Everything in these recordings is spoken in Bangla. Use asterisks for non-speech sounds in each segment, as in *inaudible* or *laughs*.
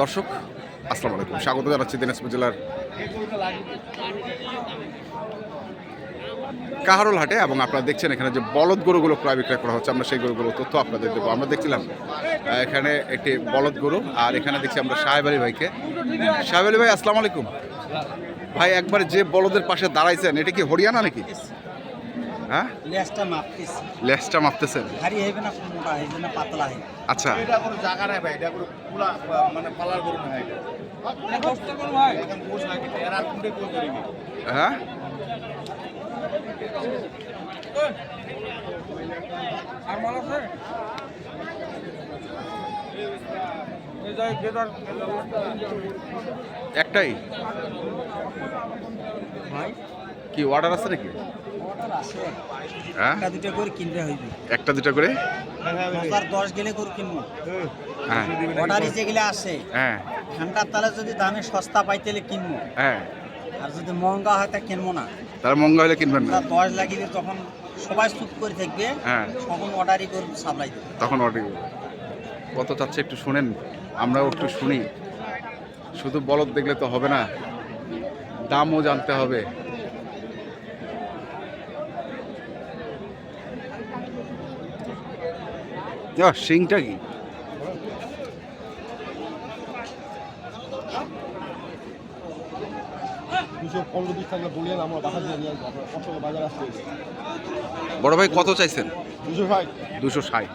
দর্শক, আসসালামু আলাইকুম। স্বাগত জানাচ্ছি দিনাজপুর জেলার কাহারোল হাটে এবং আপনারা দেখছেন এখানে যে বলদ গরুগুলো ক্রয় বিক্রয় করা হচ্ছে, আমরা সেই গরুগুলো তথ্য আপনাদের দেবো। আমরা দেখছিলাম এখানে একটি বলদ গরু আর এখানে দেখছি আমরা সাহেব আলী ভাইকে। সাহেব আলী ভাই, আসসালামু আলাইকুম। ভাই, একবার যে বলদের পাশে দাঁড়াইছেন, এটা কি হরিয়ানা নাকি? হ্যাঁ? লেজটা মাপতিস লেসটা মাপতেছেন? ভারী হইবে না মোটা হইবে না পাতলা হইবে। আচ্ছা। এটা কোনো জায়গা নাই ভাই এটা কোনো পুরা মানে পালার গরু না এটা। হ্যাঁ? একটাই? কি অর্ডার আছে নাকি? হ্যাঁ? একটা দুটো করে কিনতে হইবে। একটা দুটা করে? হাজার দশ গেলে করে কিনবো। হ্যাঁ। অর্ডার এসে গেলে আসে। হ্যাঁ। ঠান্ডার তালে যদি দামে সস্তা পাইতেলে কিনবো। হ্যাঁ। আর যদি মহঙ্গা হয় তা কিনবো না। তার হলে কিনবেন না। দশ তখন সবাই চুপ করে থাকবে হ্যাঁ। তখন অর্ডারই করে সাপ্লাই দেবে। তখন অর্ডার করব। কত চাচ্ছে একটু শুনেন। আমরাও একটু শুনি। শুধু বলদ দেখলে তো হবে না। দামও জানতে হবে আহ, শিংটা কি দুশো পনেরো বিশ টাকা বলিয়েন আমরা বাসা দিয়ে নিয়ে আসব আপনার কত বাজার আসতে বড় ভাই কত চাইছেন? দুশো ষাট।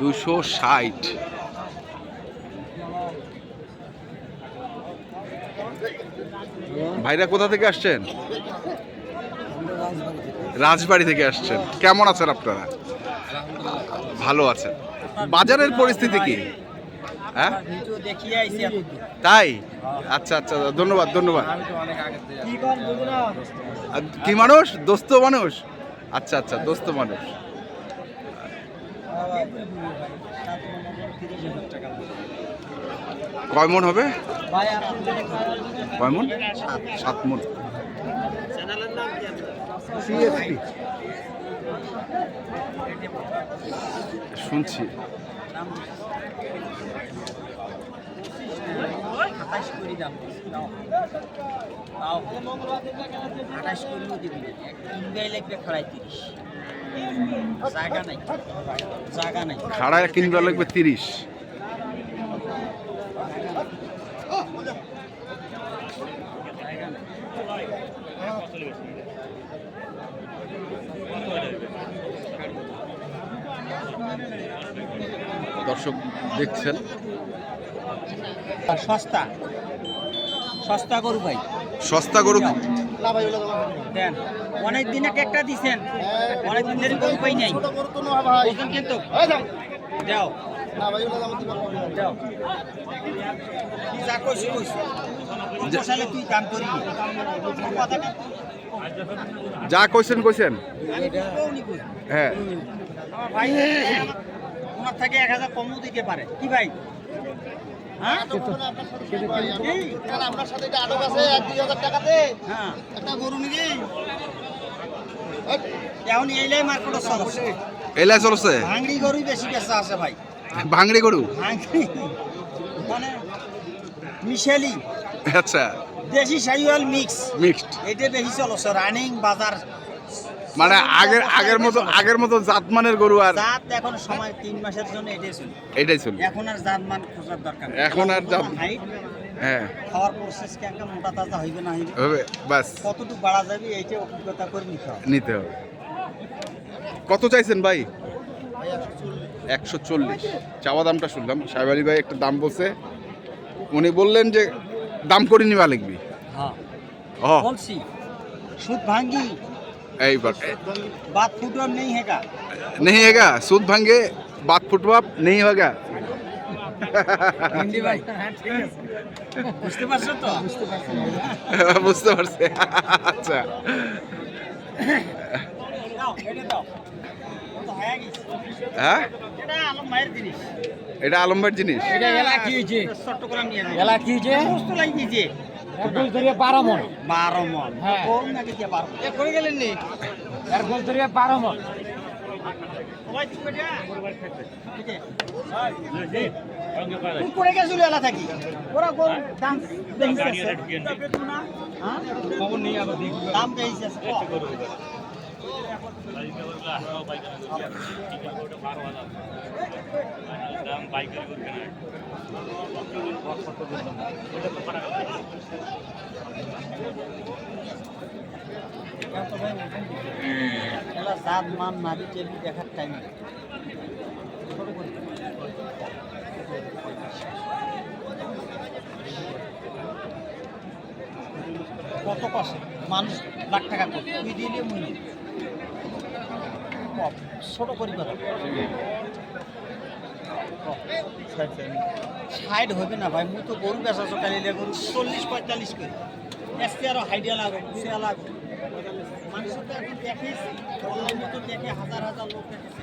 দুশো ষাট। ভাইরা কোথা থেকে আসছেন? রাজবাড়ি থেকে আসছেন। কেমন আছেন আপনারা? ভালো আছেন। বাজারের পরিস্থিতি কি? হ্যাঁ? তাই? আচ্ছা আচ্ছা ধন্যবাদ ধন্যবাদ। কি মানুষ? দোস্ত মানুষ? আচ্ছা আচ্ছা দোস্ত মানুষ। কয় মন হবে? কয় মন? সাত মন চ্যানেলের নাম কি আছে সিএসপি শুনছি আঠাশ দাম আঠাশ দিবি লাগবে খাড়াই তিরিশ জায়গা নাই। জায়গা নাই খাড়ায় কিনবে লাগবে তিরিশ। দর্শক দেখছেন। সস্তা। সস্তা গরু ভাই। সস্তা গরু দেন। অনেক দিন এক একটা দিছেন। অনেক দিন ধরে গরু পাই নাই। ওজন কিন্তু। যাও। যা কইছি কইছি তুই করিনি যা কইছেন কইছেন। হ্যাঁ। ওনার থেকে এক হাজার কমও দিতে পারে। কি ভাই? হ্যাঁ? আপনার সাথে আটক আছে এক দুই হাজার টাকাতে। হ্যাঁ। একটা গরু নিবি। এখন এইলাই মার্কেটে চলছে। এলাই চলছে? ভাঙড়ি গরুই বেশি বেচা আছে ভাই। ভাঙড়ি গরু? ভাঙড়ি। মানে মিশেলি। আচ্ছা। দেশি সাইওয়াল মিক্স। মিক্সড। এটা বেশি চলছে রানিং বাজার মানে আগের আগের মতো আগের মতো জাতমানের গরু আর জাত এখন সময় তিন মাসের জন্য এটাই ছিল এটাই চলবে এখন আর জাত মান খোঁজার দরকার। এখন আর জাত- হ্যাঁ। খাওয়ার প্রসেস কেমন মোটা তাজা হইবে না হইবে? হবে বাস। কতটুকু বাড়া যাবে এইটা অভিজ্ঞতা করে নিতে হবে। নিতে হবে। কত চাইছেন ভাই? একশো চল্লিশ। চাওয়া দামটা শুনলাম। সাহেব আলী ভাই একটা দাম বলছে। উনি বললেন যে দাম করে নিবা লিখবি। হ্যাঁ। ও বলছি সুদ ভাঙ্গি। এইবার बात फूटो नहीं हैगा नहीं हैगा सूद भांगे बात फुटवा नहीं होगा হিন্দি ভাই বুঝতে পারছো তো বুঝতে পারছি আচ্ছা দাও এটা দাও ও তো হয়ে গেছে হ্যাঁ এটা আলম মায়ের জিনিস এটা আলম্বার জিনিস এটা এলা কি হয়েছে চট্টগ্রাম নিয়ে যাবে এলা কি হয়েছে? সমস্ত লাগিয়েছে গোল ধরিয়ে বারো মন। বারো মন। হ্যাঁ। করে গেলেন নি? এর গোল ধরিয়ে বারো মন। উপরে গেছিল এলা থাকি ওরা গরু দাম দাম জাত, মান, নারী টেবি দেখার টাইম কত কষ্ট মানুষ লাখ টাকা করে তুই দিলে মুই ছোট কথা সাইড হবে না ভাই মুই তো গরু বেচা চকালিলে গরু চল্লিশ পঁয়তাল্লিশ করে এসকে আরও হাইডিয়া লাগো কুচিয়া লাগো মানুষ তো এখন দেখিস অনলাইনে তো দেখে হাজার হাজার লোক দেখেছে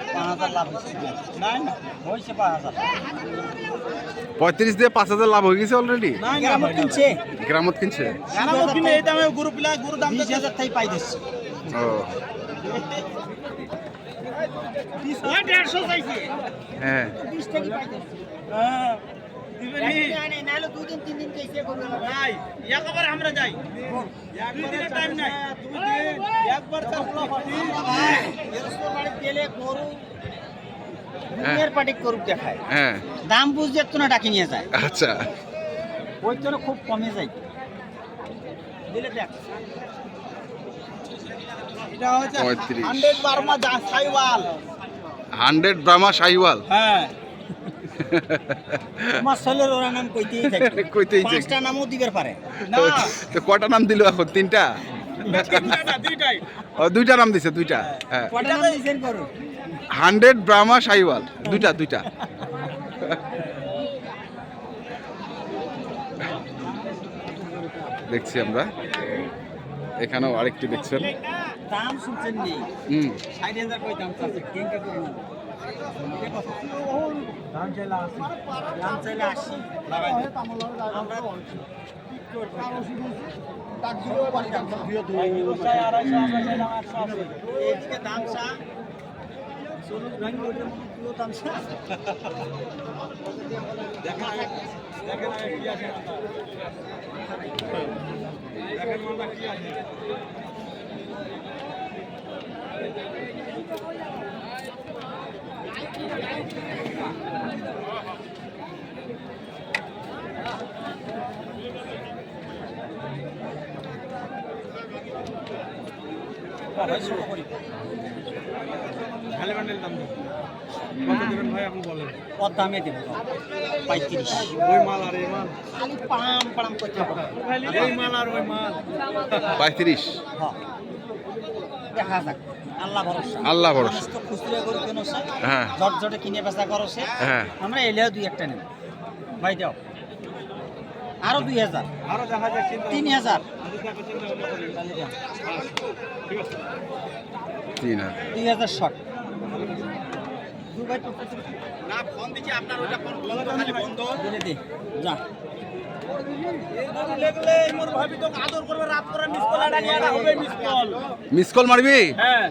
পঁয়ত্রিশ দিয়ে পাঁচ হাজার লাভ হয়ে গেছে অলরেডি গ্রামত কিনছে। হ্যাঁ। নাই একবার আমরা যাই। দুই দিনের টাইম নাই। একবার গেলে গরু পাটি গরু দেখায় হ্যাঁ। দাম বুঝতে একটু না ডাকি নিয়ে যায়। আচ্ছা। ওই জন্য খুব কমে যায়। দিলে দেখ। এটা হচ্ছে পঁয়ত্রিশ। Hundred Burma Sahiwal. Hundred Brahma Sahiwal হ্যাঁ। তোমার ছেলের ওরা নাম কইতেই থাকে। *laughs* কইতেই থাকে। পাঁচটা নামও দিবার পারে। তো তো কটা নাম দিল এখন? তিনটা? ও দুইটা নাম দিছে দুইটা। হ্যাঁ। নাম দিছেন করো। হান্ড্রেড ব্রাহ্মা শাহিওয়াল দুইটা দুইটা। দেখছি আমরা। এখানেও আরেকটি দেখছেন। দাম শুনছেন নেই হুম। কই দাম করে দাম চাইলে আশি দাম চাইলে আশি লাগাই। আমরা কি করব? এদিকে দাম চা চল্লিশ ভাঙি ওইটার মধ্যে পুরো দাম চা ভাই শুরু করি কত দামে দেব? পঁয়ত্রিশ। খালি পাম পাম করতে হবে। পঁয়ত্রিশ হ্যাঁ। দেখা যাক। আল্লাহ ভরসা। আল্লাহ ভরসা। খুচরা গরু কেনছে হ্যাঁ। ঝট কিনে বেচা করছে হ্যাঁ। আমরা এলেও দুই একটা নেব। ভাই দাও। আরও দুই হাজার। তিন হাজার। তিন হাজার। দুই হাজার দিলে দে। যা। মিস কল মারবি? হায়।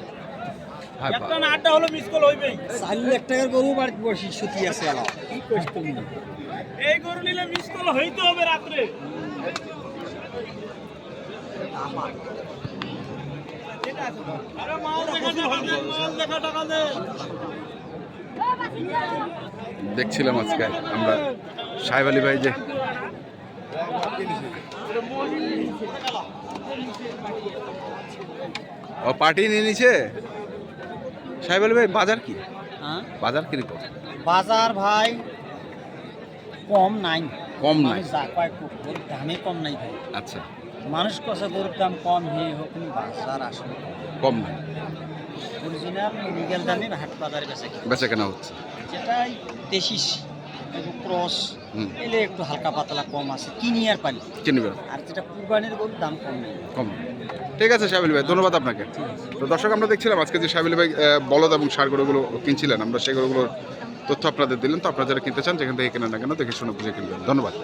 চার লাখ টাকার গরু বাড়িতে বসি সুতি আছে আলা কি করিস তুমি? এই গরু নিলে মিস কল হইতে হবে রাত্রে। আমার। আরে মাল দেখা দে মাল দেখা টাকা দে। দেখছিলাম আজকে আমরা সাহেব আলী ভাই যে ও পার্টি নিয়ে নিছে? সাহেব আলী ভাই বাজার কি? হ্যাঁ? বাজার কীরকম বাজার ভাই কম নাই। কম নাই? দামে কম নাই ভাই। আচ্ছা। মানুষ কষে গরুর দাম কম হে হোক বাজার আসলে কম নাই? অরিজিনাল লিগেল দামে হাট বাজারে বেচা বেচা কেনা হচ্ছে। যেটাই দেশি। এবং ক্রস এলে একটু হালকা পাতলা কম আছে। কিনি আর পালি কিনবেন আর যেটা কুরবানির গরুর দাম কম নেই। কম। ঠিক আছে সাবিল ভাই ধন্যবাদ আপনাকে। তো দর্শক আমরা দেখছিলাম আজকে যে সাবিল ভাই বলদ এবং সার গরুগুলো কিনছিলেন। আমরা সেই গরুগুলোর তথ্য আপনাদের দিলেন তো আপনারা যারা কিনতে চান যেখান থেকে কেনেন না কেন দেখে শুনে বুঝে কিনবেন। ধন্যবাদ।